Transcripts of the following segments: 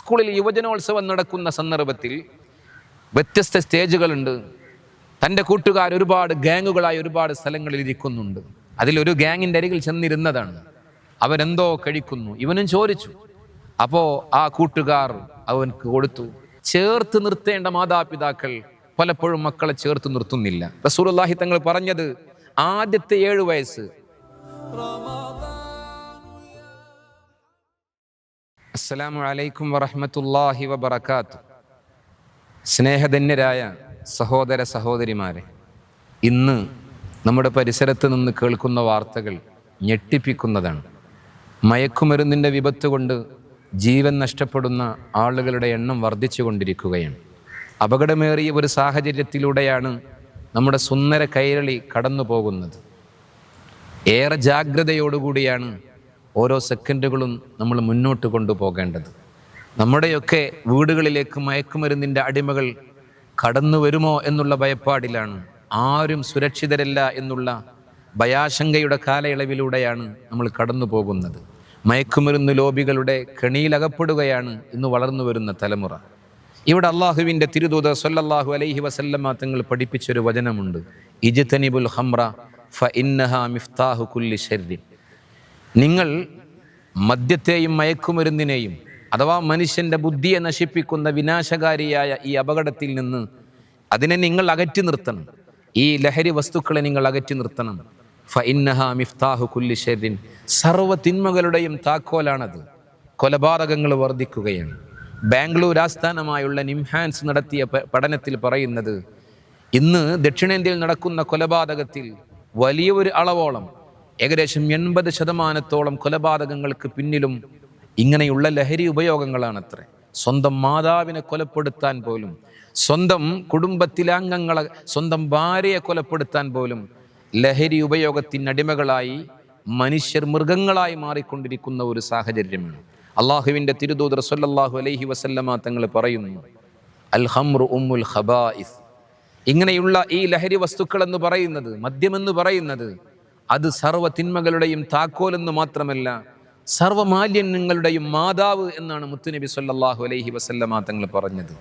സ്കൂളിൽ യുവജനോത്സവം നടക്കുന്ന സന്ദർഭത്തിൽ വ്യത്യസ്ത സ്റ്റേജുകളുണ്ട്. തന്റെ കൂട്ടുകാർ ഒരുപാട് ഗാങ്ങുകളായി ഒരുപാട് സ്ഥലങ്ങളിൽ ഇരിക്കുന്നുണ്ട്. അതിലൊരു ഗാങ്ങിന്റെ അരികിൽ ചെന്നിരുന്നതാണ്. അവരെന്തോ കഴിക്കുന്നു. ഇവനും ചോദിച്ചു. അപ്പോൾ ആ കൂട്ടുകാർ അവനക്ക് കൊടുത്തു. ചേർത്ത് നിർത്തേണ്ട മാതാപിതാക്കൾ പലപ്പോഴും മക്കളെ ചേർത്ത് നിർത്തുന്നില്ല. റസൂലുള്ളാഹി തങ്ങൾ പറഞ്ഞത് ആദ്യത്തെ ഏഴു വയസ്സ്. അസ്സലാമു അലൈക്കും വറഹമത്തല്ലാഹി വബർക്കാത്തു സ്നേഹധന്യരായ സഹോദര സഹോദരിമാരെ ഇന്ന് നമ്മുടെ പരിസരത്ത് നിന്ന് കേൾക്കുന്ന വാർത്തകൾ ഞെട്ടിപ്പിക്കുന്നതാണ്. മയക്കുമരുന്നിന്റെ വിപത്ത് കൊണ്ട് ജീവൻ നഷ്ടപ്പെടുന്ന ആളുകളുടെ എണ്ണം വർദ്ധിച്ചു കൊണ്ടിരിക്കുകയാണ്. അപകടമേറിയ ഒരു സാഹചര്യത്തിലൂടെയാണ് നമ്മുടെ സുന്ദര കൈരളി കടന്നു പോകുന്നത് ഏറെ ജാഗ്രതയോടുകൂടിയാണ് ഓരോ സെക്കൻഡുകളും നമ്മൾ മുന്നോട്ട് കൊണ്ടുപോകേണ്ടത്. നമ്മുടെയൊക്കെ വീടുകളിലേക്ക് മയക്കുമരുന്നിന്റെ അടിമകൾ കടന്നു വരുമോ എന്നുള്ള ഭയപ്പാടിലാണ്. ആരും സുരക്ഷിതരല്ല എന്നുള്ള ഭയാശങ്കയുടെ കാലയളവിലൂടെയാണ് നമ്മൾ കടന്നു പോകുന്നത്. മയക്കുമരുന്ന് ലോബികളുടെ കെണിയിലകപ്പെടുകയാണ് ഇന്ന് വളർന്നു വരുന്ന തലമുറ. ഇവിടെ അള്ളാഹുവിന്റെ തിരുദൂത സൊല്ലാഹു അലൈഹി വസല്ലമ തങ്ങൾ പഠിപ്പിച്ചൊരു വചനമുണ്ട്. ഇജ്തനിബുൽ ഹംറ ഫ ഇന്നഹ മിഫ്താഹു കുല്ലി ഷർരിൻ നിങ്ങൾ മദ്യത്തെയും മയക്കുമരുന്നിനെയും അഥവാ മനുഷ്യന്റെ ബുദ്ധിയെ നശിപ്പിക്കുന്ന വിനാശകാരിയായ ഈ അപകടത്തിൽ നിന്ന് അതിനെ നിങ്ങൾ അകറ്റി നിർത്തണം. ഈ ലഹരി വസ്തുക്കളെ നിങ്ങൾ അകറ്റി നിർത്തണം. ഫ ഇന്നഹ മിഫ്താഹു കുല്ലി ഷെരിൻ സർവ തിന്മകളുടെയും താക്കോലാണത്. കൊലപാതകങ്ങൾ വർദ്ധിക്കുകയാണ്. ബാംഗ്ലൂർ ആസ്ഥാനമായുള്ള നിംഹാൻസ് നടത്തിയ പഠനത്തിൽ പറയുന്നത് ഇന്ന് ദക്ഷിണേന്ത്യയിൽ നടക്കുന്ന കൊലപാതകത്തിൽ വലിയൊരു അളവോളം ഏകദേശം എൺപത് ശതമാനത്തോളം കൊലപാതകങ്ങൾക്ക് പിന്നിലും ഇങ്ങനെയുള്ള ലഹരി ഉപയോഗങ്ങളാണത്രേ. സ്വന്തം മാതാവിനെ കൊലപ്പെടുത്താൻ പോലും സ്വന്തം കുടുംബത്തിലെ അംഗങ്ങളെ സ്വന്തം ഭാര്യയെ കൊലപ്പെടുത്താൻ പോലും ലഹരി ഉപയോഗത്തിന് അടിമകളായി മനുഷ്യർ മൃഗങ്ങളായി മാറിക്കൊണ്ടിരിക്കുന്ന ഒരു സാഹചര്യമാണ്. അള്ളാഹുവിന്റെ തിരുദൂതർ സല്ലല്ലാഹു അലൈഹി വസല്ലമ തങ്ങൾ പറയുന്നു അൽ ഹംറു ഉമ്മുൽ ഖബായിസ് ഇങ്ങനെയുള്ള ഈ ലഹരി വസ്തുക്കൾ എന്ന് പറയുന്നത് മദ്യമെന്ന് പറയുന്നത് അത് സർവ തിന്മകളുടെയും താക്കോലെന്ന് മാത്രമല്ല സർവമാലിന്യങ്ങളുടെയും മാതാവ് എന്നാണ് മുത്തുനബി സല്ലാഹു അലൈഹി വസല്ലമ തങ്ങൾ പറഞ്ഞത്.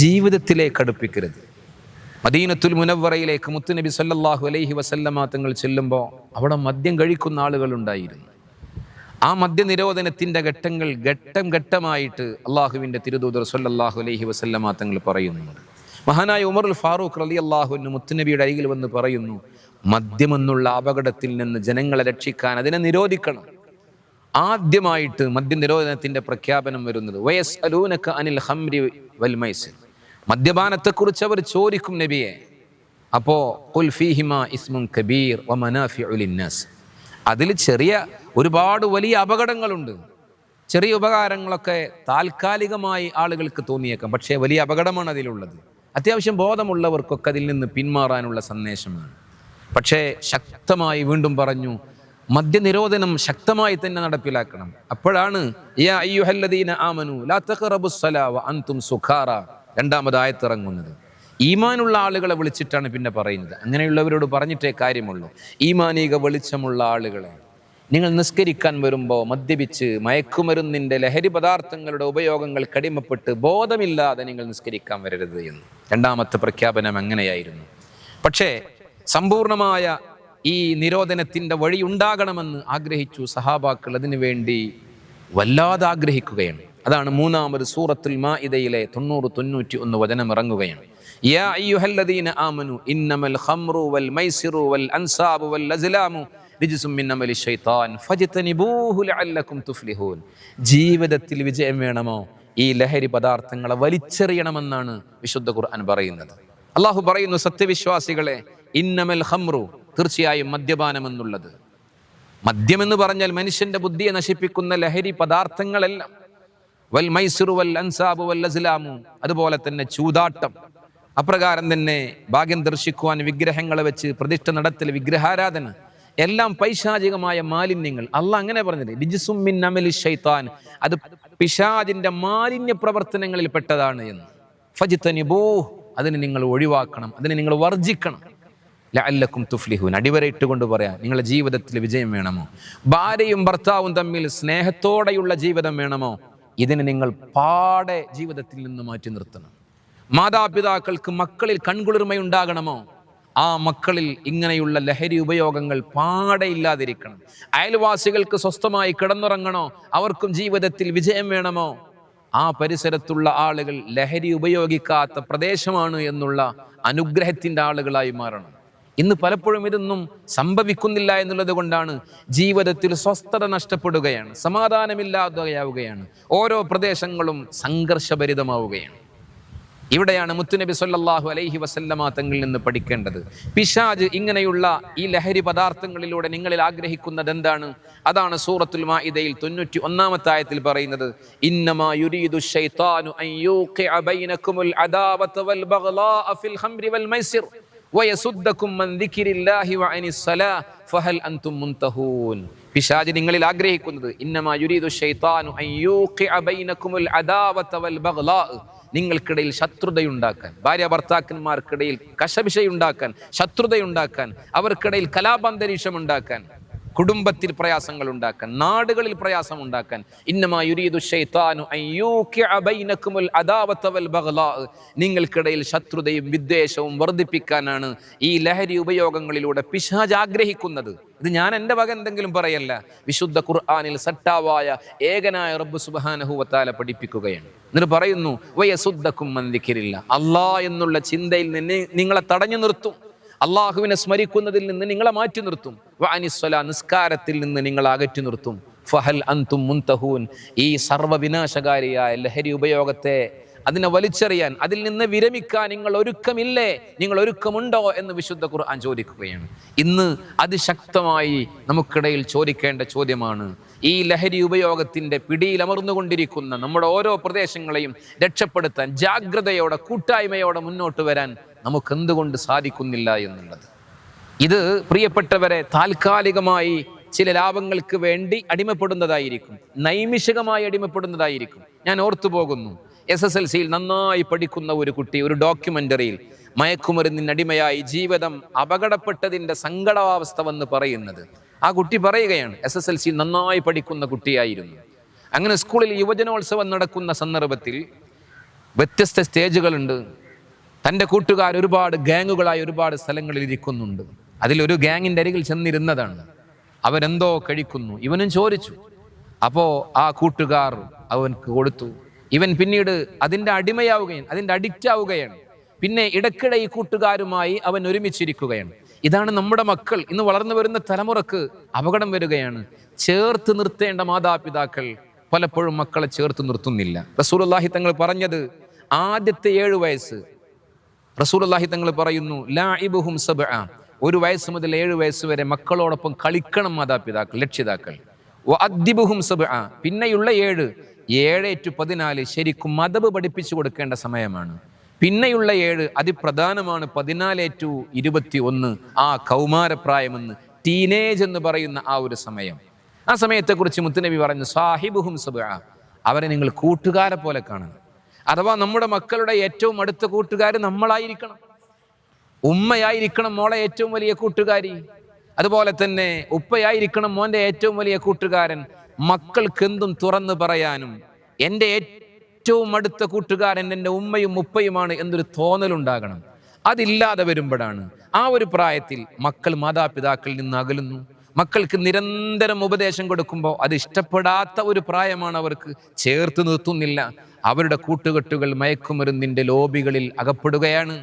ജീവിതത്തിലേക്ക് അടുപ്പിക്കരുത് മദീനത്തുൽ മുനവറയിലേക്ക് മുത്തുനബി സല്ലാഹു അലൈഹി വസല്ലമ തങ്ങൾ ചെല്ലുമ്പോൾ അവിടെ മദ്യം കഴിക്കുന്ന ആളുകളുണ്ടായിരുന്നു ആ മദ്യനിരോധനത്തിന്റെ ഘട്ടങ്ങൾ ഘട്ടം ഘട്ടമായിട്ട് അള്ളാഹുവിന്റെ തിരുദൂതർ സല്ലാഹു അലൈഹി വസല്ലമ തങ്ങൾ പറയുന്നുണ്ട്. മഹാനായ ഉമറുൽ ഫാറൂഖ് റലി അള്ളാഹുവിന് മുത്തുനബിയുടെ അരികിൽ വന്ന് പറയുന്നു മദ്യമെന്നുള്ള അപകടത്തിൽ നിന്ന് ജനങ്ങളെ രക്ഷിക്കാൻ അതിനെ നിരോധിക്കണം. ആദ്യമായിട്ട് മദ്യനിരോധനത്തിന്റെ പ്രഖ്യാപനം വരുന്നത് വയസ് അലൂനക്ക് അനിൽ ഹംരി വൽ മൈസിർ മദ്യപാനത്തെക്കുറിച്ച് അവർ ചോദിക്കും നബിയെ അപ്പോ ഇസ്മുൻ കബീർ അതിൽ ചെറിയ ഒരുപാട് വലിയ അപകടങ്ങളുണ്ട്. ചെറിയ ഉപകാരങ്ങളൊക്കെ താൽക്കാലികമായി ആളുകൾക്ക് തോന്നിയേക്കാം പക്ഷേ വലിയ അപകടമാണ് അതിലുള്ളത്. അത്യാവശ്യം ബോധമുള്ളവർക്കൊക്കെ അതിൽ നിന്ന് പിന്മാറാനുള്ള സന്ദേശമാണ്. പക്ഷേ ശക്തമായി വീണ്ടും പറഞ്ഞു മദ്യനിരോധനം ശക്തമായി തന്നെ നടപ്പിലാക്കണം. അപ്പോഴാണ് ആമനു അൻതും സുഖാറ രണ്ടാമത് ഈമാനുള്ള ആളുകളെ വിളിച്ചിട്ടാണ് പിന്നെ പറയുന്നത്. അങ്ങനെയുള്ളവരോട് പറഞ്ഞിട്ടേ കാര്യമുള്ളൂ. ഈമാനിക വെളിച്ചമുള്ള ആളുകളെ നിങ്ങൾ നിസ്കരിക്കാൻ വരുമ്പോൾ മദ്യപിച്ച് മയക്കുമരുന്നിന്റെ ലഹരി പദാർത്ഥങ്ങളുടെ ഉപയോഗങ്ങൾ കടിമപ്പെട്ട് ബോധമില്ലാതെ നിങ്ങൾ നിസ്കരിക്കാൻ വരരുത് എന്ന്. രണ്ടാമത്തെ പ്രഖ്യാപനം അങ്ങനെയായിരുന്നു. പക്ഷേ സമ്പൂർണമായ ഈ നിരോധനത്തിന്റെ വഴി ഉണ്ടാകണമെന്ന് ആഗ്രഹിച്ചു സഹാബാക്കൾ. അതിനു വേണ്ടി വല്ലാതെ ആഗ്രഹിക്കുകയാണ്. അതാണ് മൂന്നാമത് സൂറത്തുൽ മാ ഇതയിലെ തൊണ്ണൂറ് തൊണ്ണൂറ്റി ഒന്ന് വചനം ഇറങ്ങുകയാണ്. ജീവിതത്തിൽ വിജയം വേണമോ? ഈ ലഹരി പദാർത്ഥങ്ങളെ വലിച്ചെറിയണമെന്നാണ് വിശുദ്ധ ഖുർആൻ പറയുന്നത്. അള്ളാഹു പറയുന്നു സത്യവിശ്വാസികളെ ഇന്നമൽ ഖംറു തീർച്ചയായും മദ്യപാനം എന്നുള്ളത് മദ്യമെന്ന് പറഞ്ഞാൽ മനുഷ്യന്റെ ബുദ്ധിയെ നശിപ്പിക്കുന്ന ലഹരി പദാർത്ഥങ്ങളെല്ലാം. വൽ മൈസുറു വൽ അൻസാബു വൽ അസ്ലാമു അതുപോലെ തന്നെ ചൂതാട്ടം. അപ്രകാരം തന്നെ ഭാഗ്യം ദർശിക്കുവാൻ വിഗ്രഹങ്ങളെ വെച്ച് പ്രതിഷ്ഠ നടത്തൽ വിഗ്രഹാരാധന എല്ലാം പൈശാചികമായ മാലിന്യങ്ങൾ. അല്ല അങ്ങനെ പറഞ്ഞത് രിജിസും മിൻ അമലി ഷൈത്താൻ അത് പിശാജിന്റെ മാലിന്യ പ്രവർത്തനങ്ങളിൽ പെട്ടതാണ് എന്ന്. ഫജിത്തനിബൂ അതിനെ നിങ്ങൾ ഒഴിവാക്കണം അതിനെ നിങ്ങൾ വർജിക്കണം ലഅല്ലക്കും അടിവരയിട്ട് കൊണ്ട് പറയാം നിങ്ങളുടെ ജീവിതത്തിൽ വിജയം വേണമോ? ഭാര്യയും ഭർത്താവും തമ്മിൽ സ്നേഹത്തോടെയുള്ള ജീവിതം വേണമോ? ഇതിനെ നിങ്ങൾ പാടെ ജീവിതത്തിൽ നിന്ന് മാറ്റി നിർത്തണം. മാതാപിതാക്കൾക്ക് മക്കളിൽ കൺകുളിർമയുണ്ടാകണമോ? ആ മക്കളിൽ ഇങ്ങനെയുള്ള ലഹരി ഉപയോഗങ്ങൾ പാടെ ഇല്ലാതിരിക്കണം. അയൽവാസികൾക്ക് സ്വസ്ഥമായി കിടന്നുറങ്ങണോ? അവർക്കും ജീവിതത്തിൽ വിജയം വേണമോ? ആ പരിസരത്തുള്ള ആളുകൾ ലഹരി ഉപയോഗിക്കാത്ത പ്രദേശമാണ് എന്നുള്ള അനുഗ്രഹത്തിന്റെ ആളുകളായി മാറണം. ഇന്ന് പലപ്പോഴും ഇതൊന്നും സംഭവിക്കുന്നില്ല എന്നുള്ളത് കൊണ്ടാണ് ജീവിതത്തിൽ സ്വസ്ഥത നഷ്ടപ്പെടുകയാണ് സമാധാനമില്ലാതെയാവുകയാണ് ഓരോ പ്രദേശങ്ങളും സംഘർഷഭരിതമാവുകയാണ്. ഇവിടെയാണ് മുത്തുനബി സല്ലാഹു അലൈഹി വസല്ലമ തങ്ങളിൽ നിന്ന് പഠിക്കേണ്ടത്. പിശാജ് ഇങ്ങനെയുള്ള ഈ ലഹരി പദാർത്ഥങ്ങളിലൂടെ നിങ്ങളിൽ ആഗ്രഹിക്കുന്നത് എന്താണ്? അതാണ് സൂറത്തുൽ മാഇദയിൽ തൊണ്ണൂറ്റി ഒന്നാമത്തെ ആയത്തിൽ പറയുന്നത് ഇന്നമാ പിശാച് നിങ്ങളിൽ ആഗ്രഹിക്കുന്നത് നിങ്ങൾക്കിടയിൽ ശത്രുതയുണ്ടാക്കാൻ ഭാര്യ ഭർത്താക്കന്മാർക്കിടയിൽ കശപിശയുണ്ടാക്കാൻ ശത്രുതയുണ്ടാക്കാൻ അവർക്കിടയിൽ കലാപാന്തരീക്ഷം ഉണ്ടാക്കാൻ കുടുംബത്തിൽ പ്രയാസങ്ങൾ ഉണ്ടാക്കാൻ നാടുകളിൽ പ്രയാസം ഉണ്ടാക്കാൻ നിങ്ങൾക്കിടയിൽ ശത്രുതയും വിദ്വേഷവും വർദ്ധിപ്പിക്കാനാണ് ഈ ലഹരി ഉപയോഗങ്ങളിലൂടെ പിശാജ് ആഗ്രഹിക്കുന്നത്. ഇത് ഞാൻ എന്റെ വക എന്തെങ്കിലും പറയല്ല. വിശുദ്ധ ഖുർആാനിൽ സട്ടാവായ ഏകനായ റബ്ബ് സുബാനഹുവത്താല പഠിപ്പിക്കുകയാണ്. എന്നിട്ട് പറയുന്നു വയസുദ്ധക്കും മന്ദിക്കരില്ല അല്ലാ എന്നുള്ള ചിന്തയിൽ നിന്ന് നിങ്ങളെ തടഞ്ഞു നിർത്തും. അള്ളാഹുവിനെ സ്മരിക്കുന്നതിൽ നിന്ന് നിങ്ങളെ മാറ്റി നിർത്തും. വാനിസ്വല നിസ്കാരത്തിൽ നിന്ന് നിങ്ങളെ അകറ്റി നിർത്തും. ഫഹൽ അന്തും മുൻതഹൂൻ. ഈ സർവവിനാശകാരിയായ ലഹരി ഉപയോഗത്തെ അതിനെ വലിച്ചെറിയാൻ അതിൽ നിന്ന് വിരമിക്കാൻ നിങ്ങൾ ഒരുക്കമില്ലേ? നിങ്ങൾ ഒരുക്കമുണ്ടോ എന്ന് വിശുദ്ധ ഖുർആൻ ചോദിക്കുകയാണ്. ഇന്ന് അതിശക്തമായി നമുക്കിടയിൽ ചോദിക്കേണ്ട ചോദ്യമാണ് ഈ ലഹരി ഉപയോഗത്തിന്റെ പിടിയിലമർന്നുകൊണ്ടിരിക്കുന്ന നമ്മുടെ ഓരോ പ്രദേശങ്ങളെയും രക്ഷപ്പെടുത്താൻ ജാഗ്രതയോടെ കൂട്ടായ്മയോടെ മുന്നോട്ട് വരാൻ നമുക്ക് എന്തുകൊണ്ട് സാധിക്കുന്നില്ല എന്നുള്ളത്. ഇത് പ്രിയപ്പെട്ടവരെ താൽക്കാലികമായി ചില ലാഭങ്ങൾക്ക് വേണ്ടി അടിമപ്പെടുന്നതായിരിക്കും. നൈമിഷികമായി അടിമപ്പെടുന്നതായിരിക്കും. ഞാൻ ഓർത്തു പോകുന്നു എസ് എസ് എൽ സിയിൽ നന്നായി പഠിക്കുന്ന ഒരു കുട്ടി ഒരു ഡോക്യുമെന്ററിയിൽ മയക്കുമരുന്നിന് അടിമയായി ജീവിതം അപകടപ്പെട്ടതിന്റെ സങ്കടാവസ്ഥ വന്ന് പറയുന്നത്. ആ കുട്ടി പറയുകയാണ് എസ് എസ് എൽ സി നന്നായി പഠിക്കുന്ന കുട്ടിയായിരുന്നു. അങ്ങനെ സ്കൂളിൽ യുവജനോത്സവം നടക്കുന്ന സന്ദർഭത്തിൽ വ്യത്യസ്ത സ്റ്റേജുകളുണ്ട്. തന്റെ കൂട്ടുകാർ ഒരുപാട് ഗാങ്ങുകളായി ഒരുപാട് സ്ഥലങ്ങളിൽ ഇരിക്കുന്നുണ്ട്. അതിലൊരു ഗാങ്ങിന്റെ അരികിൽ ചെന്നിരുന്നതാണ്. അവരെന്തോ കഴിക്കുന്നു. ഇവനും ചോദിച്ചു. അപ്പോൾ ആ കൂട്ടുകാർ അവൻക്ക് കൊടുത്തു. ഇവൻ പിന്നീട് അതിന്റെ അടിമയാവുകയാണ് അതിന്റെ അഡിക്റ്റ് ആവുകയാണ്. പിന്നെ ഇടയ്ക്കിടെ ഈ കൂട്ടുകാരുമായി അവൻ ഒരുമിച്ചിരിക്കുകയാണ്. ഇതാണ് നമ്മുടെ മക്കൾ. ഇന്ന് വളർന്നു വരുന്ന തലമുറയ്ക്ക് അപകടം വരികയാണ്. ചേർത്ത് നിർത്തേണ്ട മാതാപിതാക്കൾ പലപ്പോഴും മക്കളെ ചേർത്ത് നിർത്തുന്നില്ല. റസൂലുള്ളാഹി തങ്ങൾ പറഞ്ഞത് ആദ്യത്തെ ഏഴ് വയസ്സ്. റസൂലുള്ളാഹി തങ്ങൾ പറയുന്നു ലാഇബുഹും സബ ഒരു വയസ്സ് മുതൽ ഏഴ് വയസ്സ് വരെ മക്കളോടൊപ്പം കളിക്കണം മാതാപിതാക്കൾ രക്ഷിതാക്കൾ. വഅദ്ദിബുഹും സബ പിന്നെയുള്ള ഏഴ്. ഏഴ് ടു പതിനാല് ശരിക്കും മതബ് പഠിപ്പിച്ചു കൊടുക്കേണ്ട സമയമാണ്. പിന്നെയുള്ള ഏഴ് അതിപ്രധാനമാണ് പതിനാല് ടു ഇരുപത്തി ഒന്ന് ആ കൗമാരപ്രായമെന്ന് ടീനേജ് എന്ന് പറയുന്ന ആ ഒരു സമയം. ആ സമയത്തെക്കുറിച്ച് മുത്തുനബി പറഞ്ഞു സാഹിബുഹും സബ്അ. അവരെ നിങ്ങൾ കൂട്ടുകാരെ പോലെ കാണണം. അഥവാ നമ്മുടെ മക്കളുടെ ഏറ്റവും അടുത്ത കൂട്ടുകാർ നമ്മളായിരിക്കണം. ഉമ്മയായിരിക്കണം മോളെ ഏറ്റവും വലിയ കൂട്ടുകാരി. അതുപോലെ തന്നെ ഉപ്പയായിരിക്കണം മോന്റെ ഏറ്റവും വലിയ കൂട്ടുകാരൻ. മക്കൾക്കെന്തും തുറന്നു പറയാനും എന്റെ ഏറ്റവും അടുത്ത കൂട്ടുകാരൻ എന്റെ ഉമ്മയും ഉപ്പയുമാണ് എന്നൊരു തോന്നലുണ്ടാകണം. അതില്ലാതെ വരുമ്പോഴാണ്. ആ ഒരു പ്രായത്തിൽ മക്കൾ മാതാപിതാക്കളിൽ നിന്ന് അകലുന്നു. മക്കൾക്ക് നിരന്തരം ഉപദേശം കൊടുക്കുമ്പോൾ അത് ഇഷ്ടപ്പെടാത്ത ഒരു പ്രായമാണ് അവർക്ക് ചേർത്ത് നിർത്തുന്നില്ല. അവരുടെ കൂട്ടുകെട്ടുകൾ മയക്കുമരുന്നിന്റെ ലോബികളിൽ അകപ്പെടുകയാണ്.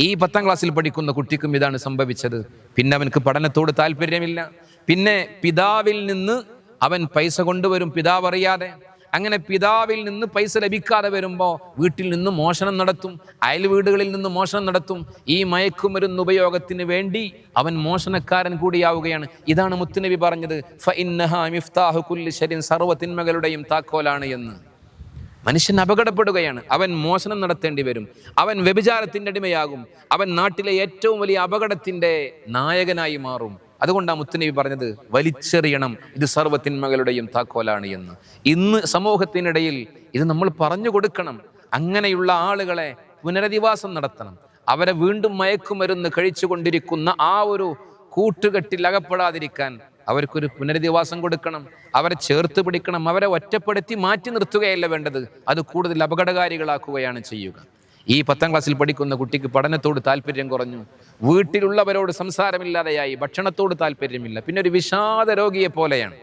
ഈ പത്താം ക്ലാസ്സിൽ പഠിക്കുന്ന കുട്ടിക്കും ഇതാണ് സംഭവിച്ചത്. പിന്നെ അവനക്ക് പഠനത്തോട് താല്പര്യമില്ല. പിന്നെ പിതാവിൽ നിന്ന് അവൻ പൈസ കൊണ്ടുവരും പിതാവ് അറിയാതെ അങ്ങനെ പിതാവിൽ നിന്ന് പൈസ ലഭിക്കാതെ വരുമ്പോൾ വീട്ടിൽ നിന്ന് മോഷണം നടത്തും അയൽ വീടുകളിൽ നിന്ന് മോഷണം നടത്തും ഈ മയക്കുമരുന്ന് ഉപയോഗത്തിന് വേണ്ടി അവൻ മോഷണക്കാരൻ കൂടിയാവുകയാണ്. ഇതാണ് മുത്തുനബി പറഞ്ഞത് സർവത്തിന്മകളുടെയും താക്കോലാണ് എന്ന്. മനുഷ്യൻ അപകടപ്പെടുകയാണ് അവൻ മോഷണം നടത്തേണ്ടി വരും അവൻ വ്യഭിചാരത്തിന്റെ അടിമയാകും അവൻ നാട്ടിലെ ഏറ്റവും വലിയ അപകടത്തിന്റെ നായകനായി മാറും. അതുകൊണ്ടാണ് മുത്തുനബി പറഞ്ഞത് വലിച്ചെറിയണം ഇത് സർവത്തിന്മകളുടെയും താക്കോലാണ് എന്ന്. ഇന്ന് സമൂഹത്തിനിടയിൽ ഇത് നമ്മൾ പറഞ്ഞു കൊടുക്കണം. അങ്ങനെയുള്ള ആളുകളെ പുനരധിവാസം നടത്തണം. അവരെ വീണ്ടും മയക്കുമരുന്ന് കഴിച്ചുകൊണ്ടിരിക്കുന്ന ആ ഒരു കൂട്ടുകെട്ടിൽ അകപ്പെടാതിരിക്കാൻ അവർക്കൊരു പുനരധിവാസം കൊടുക്കണം. അവരെ ചേർത്ത് പിടിക്കണം. അവരെ ഒറ്റപ്പെടുത്തി മാറ്റി നിർത്തുകയല്ല വേണ്ടത്. അത് കൂടുതൽ അപകടകാരികളാക്കുകയാണ് ചെയ്യുക. ഈ പത്താം ക്ലാസ്സിൽ പഠിക്കുന്ന കുട്ടിക്ക് പഠനത്തോട് താല്പര്യം കുറഞ്ഞു. വീട്ടിലുള്ളവരോട് സംസാരമില്ലാതെയായി ഭക്ഷണത്തോട് താല്പര്യമില്ല. പിന്നെ ഒരു വിഷാദ രോഗിയെ പോലെയാണ്.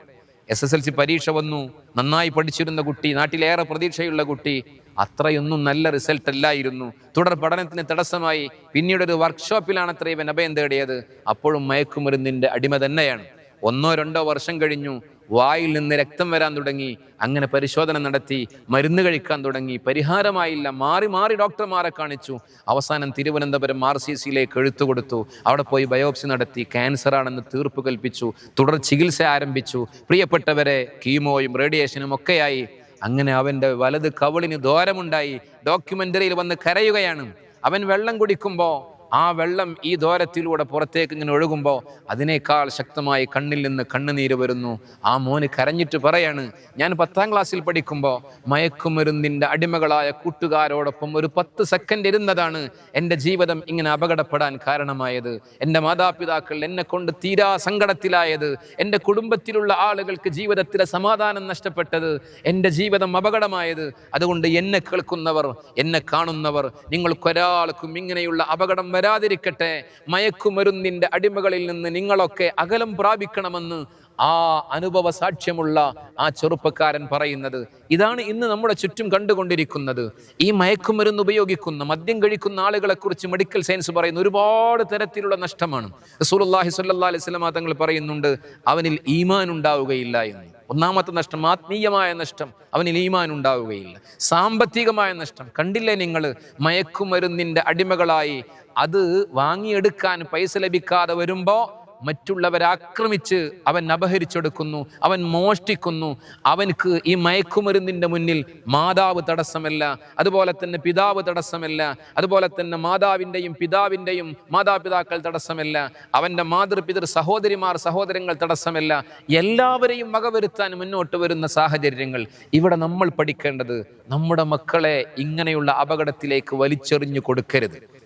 എസ് എസ് എൽ സി പരീക്ഷ വന്നു. നന്നായി പഠിച്ചിരുന്ന കുട്ടി നാട്ടിലേറെ പ്രതീക്ഷയുള്ള കുട്ടി അത്രയൊന്നും നല്ല റിസൾട്ട് അല്ലായിരുന്നു. തുടർ പഠനത്തിന് തടസ്സമായി. പിന്നീട് ഒരു വർക്ക്ഷോപ്പിലാണ് അത്ര ഇവൻ അഭയം തേടിയത്. അപ്പോഴും മയക്കുമരുന്നിന്റെ അടിമ തന്നെയാണ്. ഒന്നോ രണ്ടോ വർഷം കഴിഞ്ഞു. വായിൽ നിന്ന് രക്തം വരാൻ തുടങ്ങി. അങ്ങനെ പരിശോധന നടത്തി മരുന്ന് കഴിക്കാൻ തുടങ്ങി. പരിഹാരമായില്ല. മാറി മാറി ഡോക്ടർമാരെ കാണിച്ചു. അവസാനം തിരുവനന്തപുരം ആർ സി സിയിലേക്ക് എഴുത്തു കൊടുത്തു. അവിടെ പോയി ബയോപ്സി നടത്തി. ക്യാൻസർ ആണെന്ന് തീർപ്പ് കൽപ്പിച്ചു. തുടർ ചികിത്സ ആരംഭിച്ചു. പ്രിയപ്പെട്ടവരെ കീമോയും റേഡിയേഷനും ഒക്കെയായി. അങ്ങനെ അവന്റെ വലത് കവളിന് ദോരമുണ്ടായി ഡോക്യുമെന്ററിയിൽ വന്ന് കരയുകയാണ്. അവൻ വെള്ളം കുടിക്കുമ്പോൾ ആ വെള്ളം ഈ ദോരത്തിലൂടെ പുറത്തേക്ക് ഇങ്ങനെ ഒഴുകുമ്പോൾ അതിനേക്കാൾ ശക്തമായി കണ്ണിൽ നിന്ന് കണ്ണുനീര് വരുന്നു. ആ മോന് കരഞ്ഞിട്ട് പറയാണ് ഞാൻ പത്താം ക്ലാസ്സിൽ പഠിക്കുമ്പോൾ മയക്കുമരുന്നിന്റെ അടിമകളായ കൂട്ടുകാരോടൊപ്പം ഒരു പത്ത് സെക്കൻഡ് ഇരുന്നതാണ് എന്റെ ജീവിതം ഇങ്ങനെ അപകടപ്പെടാൻ കാരണമായത്. എന്റെ മാതാപിതാക്കൾ എന്നെ കൊണ്ട് തീരാ സങ്കടത്തിലായത്. എന്റെ കുടുംബത്തിലുള്ള ആളുകൾക്ക് ജീവിതത്തിലെ സമാധാനം നഷ്ടപ്പെട്ടത്. എന്റെ ജീവിതം അപകടമായത്. അതുകൊണ്ട് എന്നെ കേൾക്കുന്നവർ എന്നെ കാണുന്നവർ നിങ്ങൾക്കൊരാൾക്കും ഇങ്ങനെയുള്ള അപകടം വരാതിരിക്കട്ടെ. മയക്കുമരുന്നിന്റെ അടിമകളിൽ നിന്ന് നിങ്ങളൊക്കെ അകലം പ്രാപിക്കണമെന്ന് ആ അനുഭവ സാക്ഷ്യമുള്ള ആ ചെറുപ്പക്കാരൻ പറയുന്നത്. ഇതാണ് ഇന്ന് നമ്മുടെ ചുറ്റും കണ്ടുകൊണ്ടിരിക്കുന്നത്. ഈ മയക്കുമരുന്ന് ഉപയോഗിക്കുന്ന മദ്യം കഴിക്കുന്ന ആളുകളെ കുറിച്ച് മെഡിക്കൽ സയൻസ് പറയുന്ന ഒരുപാട് തരത്തിലുള്ള നഷ്ടമാണ്. റസൂലുള്ളാഹി സ്വല്ലല്ലാഹി അലൈഹി വസല്ലം തങ്ങൾ പറയുന്നുണ്ട് അവനിൽ ഈമാൻ ഉണ്ടാവുകയില്ല എന്ന്. ഒന്നാമത്തെ നഷ്ടം ആത്മീയമായ നഷ്ടം അവനിൽ ഈമാൻ ഉണ്ടാവുകയില്ല. സാമ്പത്തികമായ നഷ്ടം. കണ്ടില്ലേ നിങ്ങൾ? മയക്കുമരുന്നിന്റെ അടിമകളായി അത് വാങ്ങിയെടുക്കാൻ പൈസ ലഭിക്കാതെ വരുമ്പോൾ മറ്റുള്ളവരെ ആക്രമിച്ച് അവൻ അപഹരിച്ചെടുക്കുന്നു അവൻ മോഷ്ടിക്കുന്നു അവൻക്ക് ഈ മയക്കുമരുന്നിന്റെ മുന്നിൽ മാതാവ് തടസ്സമല്ല അതുപോലെ തന്നെ പിതാവ് തടസ്സമല്ല അതുപോലെ തന്നെ മാതാവിന്റെയും പിതാവിന്റെയും മാതാപിതാക്കൾ തടസ്സമല്ല അവന്റെ മാതൃപിതൃ സഹോദരിമാർ സഹോദരങ്ങൾ തടസ്സമല്ല എല്ലാവരെയും വകവരുത്താൻ മുന്നോട്ട് വരുന്ന സാഹചര്യങ്ങൾ. ഇവിടെ നമ്മൾ പഠിക്കേണ്ടത് നമ്മുടെ മക്കളെ ഇങ്ങനെയുള്ള അപകടത്തിലേക്ക് വലിച്ചെറിഞ്ഞു കൊടുക്കരുത്.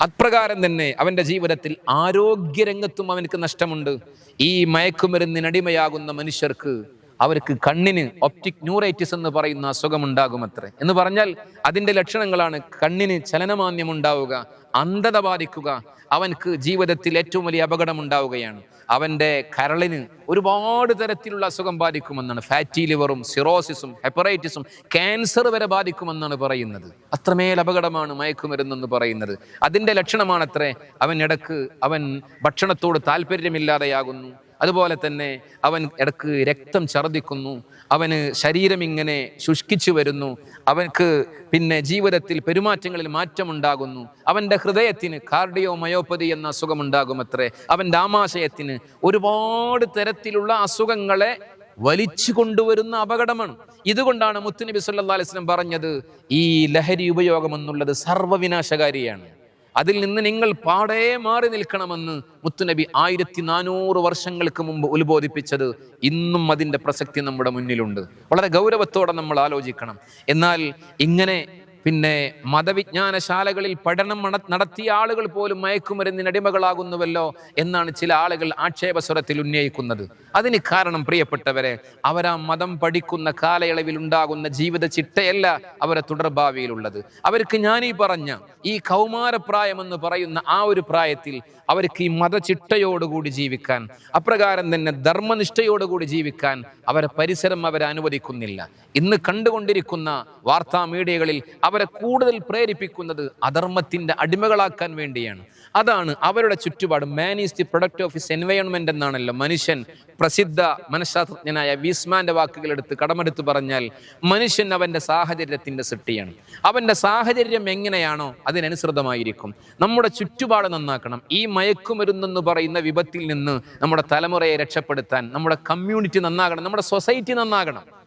അപ്രകാരം തന്നെ അവന്റെ ജീവിതത്തിൽ ആരോഗ്യരംഗത്തും അവനക്ക് നഷ്ടമുണ്ട്. ഈ മയക്കുമരുന്നിനടിമയാകുന്ന മനുഷ്യർക്ക് അവർക്ക് കണ്ണിന് ഒപ്റ്റിക് ന്യൂറൈറ്റിസ് എന്ന് പറയുന്ന അസുഖമുണ്ടാകുമത്രേ. എന്ന് പറഞ്ഞാൽ അതിന്റെ ലക്ഷണങ്ങളാണ് കണ്ണിന് ചലനമാന്യം ഉണ്ടാവുക അന്ധത ബാധിക്കുക. അവൻക്ക് ജീവിതത്തിൽ ഏറ്റവും വലിയ അപകടം ഉണ്ടാവുകയാണ്. അവന്റെ കരളിന് ഒരുപാട് തരത്തിലുള്ള അസുഖം ബാധിക്കുമെന്നാണ്. ഫാറ്റി ലിവറും സിറോസിസും ഹെപ്പറൈറ്റിസും ക്യാൻസർ വരെ ബാധിക്കുമെന്നാണ് പറയുന്നത്. അത്രമേൽ അപകടമാണ് മയക്കുമരുന്നെന്ന് പറയുന്നത്. അതിന്റെ ലക്ഷണമാണത്രേ അവൻ ഇടയ്ക്ക് അവൻ ഭക്ഷണത്തോട് താല്പര്യമില്ലാതെയാകുന്നു. അതുപോലെ തന്നെ അവൻ ഇടയ്ക്ക് രക്തം ഛർദിക്കുന്നു അവന് ശരീരം ഇങ്ങനെ ശുഷ്കിച്ചു വരുന്നു. അവൻക്ക് പിന്നെ ജീവിതത്തിൽ പെരുമാറ്റങ്ങളിൽ മാറ്റമുണ്ടാകുന്നു. അവന്റെ ഹൃദയത്തിന് കാർഡിയോ മയോപ്പതി എന്ന അസുഖമുണ്ടാകുമത്രേ. അവന്റെ ആമാശയത്തിന് ഒരുപാട് തരത്തിലുള്ള അസുഖങ്ങളെ വലിച്ചു കൊണ്ടുവരുന്ന അപകടമാണ്. ഇതുകൊണ്ടാണ് മുത്തുനബി സല്ലാ അലൈഹി വസല്ലം പറഞ്ഞത് ഈ ലഹരി ഉപയോഗം എന്നുള്ളത് സർവവിനാശകാരിയാണ്. അതിൽ നിന്ന് നിങ്ങൾ പാടേ മാറി നിൽക്കണമെന്ന് മുത്തുനബി ആയിരത്തി നാനൂറ് വർഷങ്ങൾക്ക് മുമ്പ് ഉത്ബോധിപ്പിച്ചത് ഇന്നും അതിന്റെ പ്രസക്തി നമ്മുടെ മുന്നിലുണ്ട്. വളരെ ഗൗരവത്തോടെ നമ്മൾ ആലോചിക്കണം. എന്നാൽ ഇങ്ങനെ പിന്നെ മതവിജ്ഞാനശാലകളിൽ പഠനം നട- നടത്തിയ ആളുകൾ പോലും മയക്കുമരുന്നിന് അടിമകളാകുന്നുവല്ലോ എന്നാണ് ചില ആളുകൾ ആക്ഷേപസ്വരത്തിൽ ഉന്നയിക്കുന്നത്. അതിന് കാരണം പ്രിയപ്പെട്ടവരെ അവരാ മതം പഠിക്കുന്ന കാലയളവിൽ ഉണ്ടാകുന്ന ജീവിത ചിട്ടയല്ല അവരെ തുടർഭാവിയിലുള്ളത്. അവർക്ക് ഞാനീ പറഞ്ഞ ഈ കൗമാരപ്രായമെന്ന് പറയുന്ന ആ ഒരു പ്രായത്തിൽ അവർക്ക് ഈ മതചിട്ടയോടുകൂടി ജീവിക്കാൻ അപ്രകാരം തന്നെ ധർമ്മനിഷ്ഠയോടുകൂടി ജീവിക്കാൻ അവരെ പരിസരം അവരെ അനുവദിക്കുന്നില്ല ഇന്ന് കണ്ടുകൊണ്ടിരിക്കുന്ന വാർത്താ മീഡിയകളിൽ അവരെ കൂടുതൽ പ്രേരിപ്പിക്കുന്നത് അധർമ്മത്തിന്റെ അടിമകളാക്കാൻ വേണ്ടിയാണ്. അതാണ് അവരുടെ ചുറ്റുപാട്. Man is the product of his environment എന്നാണല്ലോ മനുഷ്യൻ പ്രസിദ്ധ മനഃശാസ്ത്രജ്ഞനായ വീസ്മാന്റെ വാക്കുകൾ എടുത്ത് കടമെടുത്ത് പറഞ്ഞാൽ മനുഷ്യൻ അവന്റെ സാഹചര്യത്തിന്റെ സൃഷ്ടിയാണ്. അവന്റെ സാഹചര്യം എങ്ങനെയാണോ അതിനനുസൃതമായിരിക്കും. നമ്മുടെ ചുറ്റുപാട് നന്നാക്കണം. ഈ മയക്കുമരുന്നെന്ന് പറയുന്ന വിപത്തിൽ നിന്ന് നമ്മുടെ തലമുറയെ രക്ഷപ്പെടുത്താൻ നമ്മുടെ കമ്മ്യൂണിറ്റി നന്നാകണം നമ്മുടെ സൊസൈറ്റി നന്നാകണം.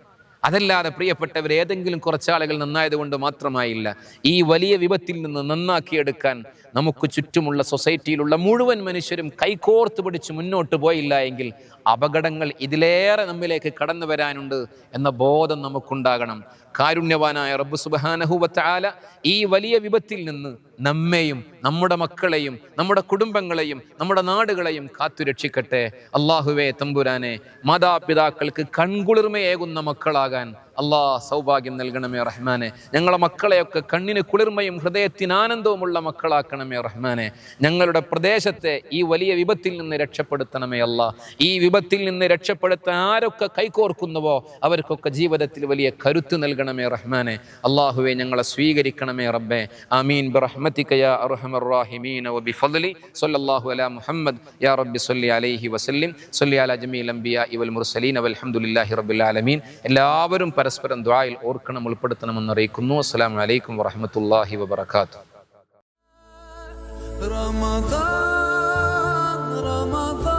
അതല്ലാതെ പ്രിയപ്പെട്ടവർ ഏതെങ്കിലും കുറച്ചാളുകൾ നന്നായതുകൊണ്ട് മാത്രമായില്ല ഈ വലിയ വിപത്തിൽ നിന്ന് നന്നാക്കിയെടുക്കാൻ നമുക്ക് ചുറ്റുമുള്ള സൊസൈറ്റിയിലുള്ള മുഴുവൻ മനുഷ്യരും കൈകോർത്ത് പിടിച്ച് മുന്നോട്ട് പോയില്ല എങ്കിൽ അപകടങ്ങൾ ഇതിലേറെ നമ്മിലേക്ക് കടന്നു വരാനുണ്ട് എന്ന ബോധം നമുക്കുണ്ടാകണം. കാരുണ്യവാനായ റബ്ബ് സുബാനഹുവത്താല ഈ വലിയ വിപത്തിൽ നിന്ന് നമ്മെയും നമ്മുടെ മക്കളെയും നമ്മുടെ കുടുംബങ്ങളെയും നമ്മുടെ നാടുകളെയും കാത്തുരക്ഷിക്കട്ടെ അള്ളാഹുവേ തമ്പുരാനെ മാതാപിതാക്കൾക്ക് കൺകുളിർമയേകുന്ന മക്കളാകാൻ അള്ളാഹ് സൗഭാഗ്യം നൽകണമേ റഹ്മാനെ. ഞങ്ങളെ മക്കളെയൊക്കെ കണ്ണിന് കുളിർമയും ഹൃദയത്തിന് ആനന്ദവുമുള്ള മക്കളാക്കണമേ റഹ്മാനെ. ഞങ്ങളുടെ പ്രദേശത്തെ ഈ വലിയ വിപത്തിൽ നിന്ന് രക്ഷപ്പെടുത്തണമേ അല്ല ഈ വിപത്തിൽ നിന്ന് രക്ഷപ്പെടുത്താൻ ആരൊക്കെ കൈകോർക്കുന്നുവോ അവർക്കൊക്കെ ജീവിതത്തിൽ വലിയ കരുത്ത് നൽകണമേ റഹ്മാനെ. അള്ളാഹുവെ ഞങ്ങളെ സ്വീകരിക്കണമേ റബ്ബെ. ആമീൻ. ബിറഹ്മതിക യാ അർഹമർ റാഹിമീന വബിഫദ്ലി സ്വല്ലല്ലാഹു അലാ അംബിയാ വൽ മുർസലീൻ വൽഹംദുലില്ലാഹി റബ്ബിൽ ആലമീൻ. എല്ലാവരും പരസ്പരം ദ്വായിൽ ഓർക്കണം ഉൾപ്പെടുത്തണമെന്ന് അറിയിക്കുന്നു അസ്സലാമു അലൈക്കും വറഹ്മത്തുള്ളാഹി വബറകാതുഹു رمضان رمضان